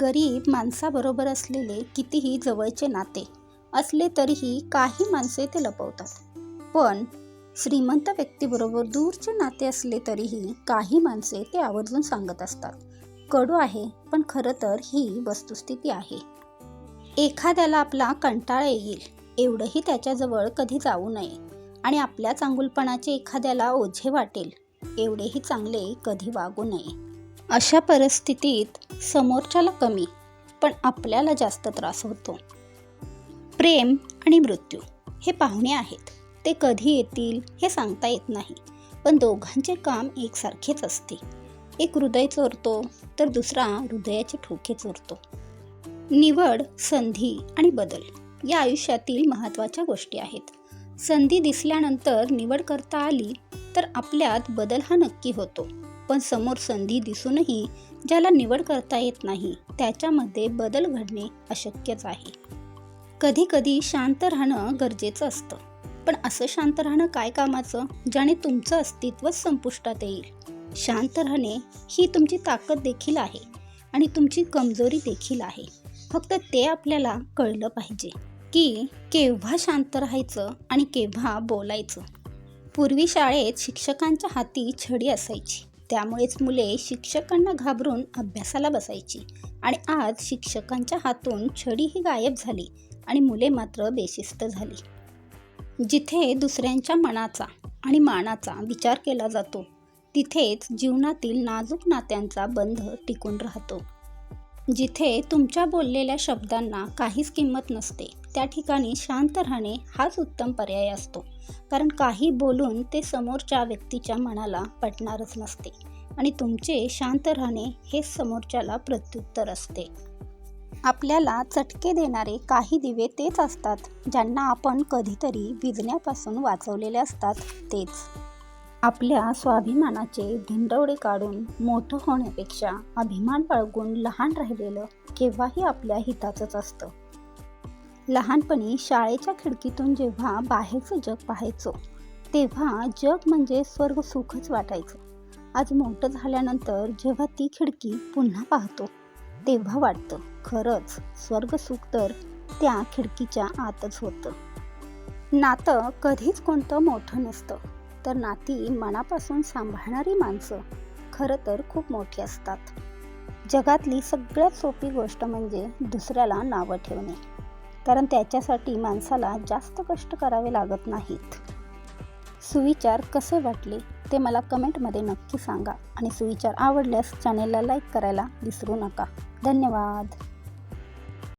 गरीब माणसाबरोबर असलेले कितीही जवळचे नाते असले तरीही काही माणसे ते लपवतात. पण श्रीमंत व्यक्तीबरोबर दूरचे नाते असले तरीही काही माणसे ते आवर्जून सांगत असतात. कडू आहे पण खरं तर ही वस्तुस्थिती आहे. एखाद्याला आपला कंटाळा येईल एवढंही त्याच्याजवळ कधी जाऊ नये. आणि आपल्या चांगुलपणाचे एखाद्याला ओझे वाटेल एवढेही चांगले कधी वागू नये. अशा परिस्थितीत समोरच्याला कमी पण आपल्याला जास्त त्रास होतो. प्रेम आणि मृत्यू हे पाहुणे आहेत. ते कधी येतील हे सांगता येत नाही पण दोघांचे काम एकसारखेच असते. एक हृदय चोरतो तर दुसरा हृदयाचे ठोके चोरतो. निवड संधी आणि बदल या आयुष्यातील महत्त्वाच्या गोष्टी आहेत. संधी दिसल्यानंतर निवड करता आली तर आपल्यात बदल हा नक्की होतो. पण समोर संधी दिसूनही ज्याला निवड करता येत नाही त्याच्यामध्ये बदल घडणे अशक्यच आहे. कधी कधी शांत राहणं गरजेचं असतं. पण असं शांत राहणं काय कामाचं? ज्याने तुमचं अस्तित्व संपुष्टात येईल. शांत राहणे ही तुमची ताकद देखील आहे आणि तुमची कमजोरी देखील आहे. फक्त ते आपल्याला कळलं पाहिजे की केव्हा शांत राहायचं आणि केव्हा बोलायचं. पूर्वी शाळेत शिक्षकांच्या हाती छडी असायची. त्यामुळेच मुले शिक्षकांना घाबरून अभ्यासाला बसायची. आणि आज शिक्षकांच्या हातून छडी ही गायब झाली आणि मुले मात्र बेशिस्त झाली. जिथे दुसऱ्यांच्या मनाचा आणि मानाचा विचार केला जातो तिथेच जीवनातील नाजूक नात्यांचा बंध टिकून राहतो. जिथे तुमच्या बोललेल्या शब्दांना काहीच किंमत नसते. त्या ठिकाणी शांत राहणे हाच उत्तम पर्याय असतो. कारण काही बोलून ते समोरच्या व्यक्तीच्या मनाला पटणारच नसते. आणि तुमचे शांत राहणे हे समोरच्याला प्रत्युत्तर असते. आपल्याला चटके देणारे काही दिवे तेच असतात. ज्यांना आपण कधीतरी विजण्यापासून वाचवलेले असतात तेच. आपल्या स्वाभिमानाचे धिंडवडे काढून मोठं होण्यापेक्षा अभिमान बाळगून लहान राहिलेलं केव्हाही आपल्या हिताचंच असतं. लहानपणी शाळेच्या खिडकीतून जेव्हा बाहेरचं जग पाहायचो तेव्हा जग म्हणजे स्वर्ग सुखच वाटायचं. आज मोठं झाल्यानंतर जेव्हा ती खिडकी पुन्हा पाहतो तेव्हा वाटतं खरंच स्वर्ग सुख तर त्या खिडकीच्या आतच होतं. नातं कधीच कोणतं मोठं नसतं. तर नाती मनापासून सांभाळणारी माणसं खरं तर खूप मोठी असतात. जगातली सगळ्यात सोपी गोष्ट म्हणजे दुसऱ्याला नावं ठेवणे. कारण त्याच्यासाठी माणसाला जास्त कष्ट करावे लागत नाहीत. सुविचार कसे वाटले ते मला कमेंटमध्ये नक्की सांगा आणि सुविचार आवडल्यास चॅनेलला लाईक करायला विसरू नका. धन्यवाद.